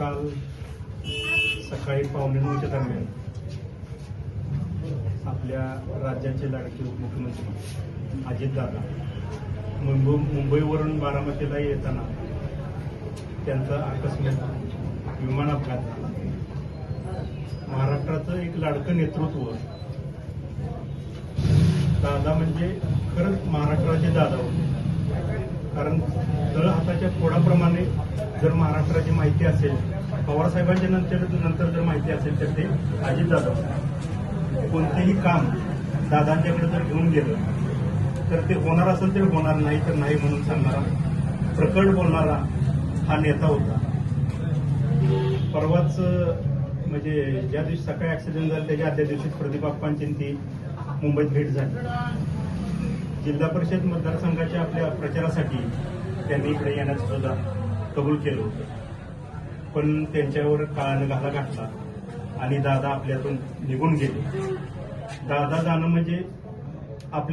काल सकाळी पावणे नऊच्या दरम्यान आपल्या राज्याचे लाडके उपमुख्यमंत्री अजितदादा मुंबई मुंबईवरून बारामतीला येताना त्यांचा आकस्मिक विमान अपघात झाला. महाराष्ट्राचं एक लाडकं नेतृत्व दादा म्हणजे खरंच महाराष्ट्राचे दादा होते. कारण तळ हाताच्या फोडाप्रमाणे जर महाराष्ट्राची माहिती असेल पवारसाहेबांच्या नंतर नंतर जर माहिती असेल तर ते अजितदादा होते. कोणतेही काम दादांच्याकडे जर घेऊन गेलं तर ते होणार असेल तर होणार नाही तर नाही म्हणून सांगणारा प्रकट बोलणारा हा नेता होता परवाच म्हणजे ज्या दिवशी सकाळी ऍक्सिडेंट झाला त्याच्या आदल्या दिवशी प्रदीपाप्पांची ती मुंबईत भेट झाली जिल्हा परिषद मतदारसंघाच्या आपल्या प्रचारासाठी त्यांनी इकडे येण्याचं सुद्धा कबूल केलं होतं. पण त्यांच्यावर काळानं घाला घातला आणि दादा आपल्यातून निघून गेले. दादा जाणं म्हणजे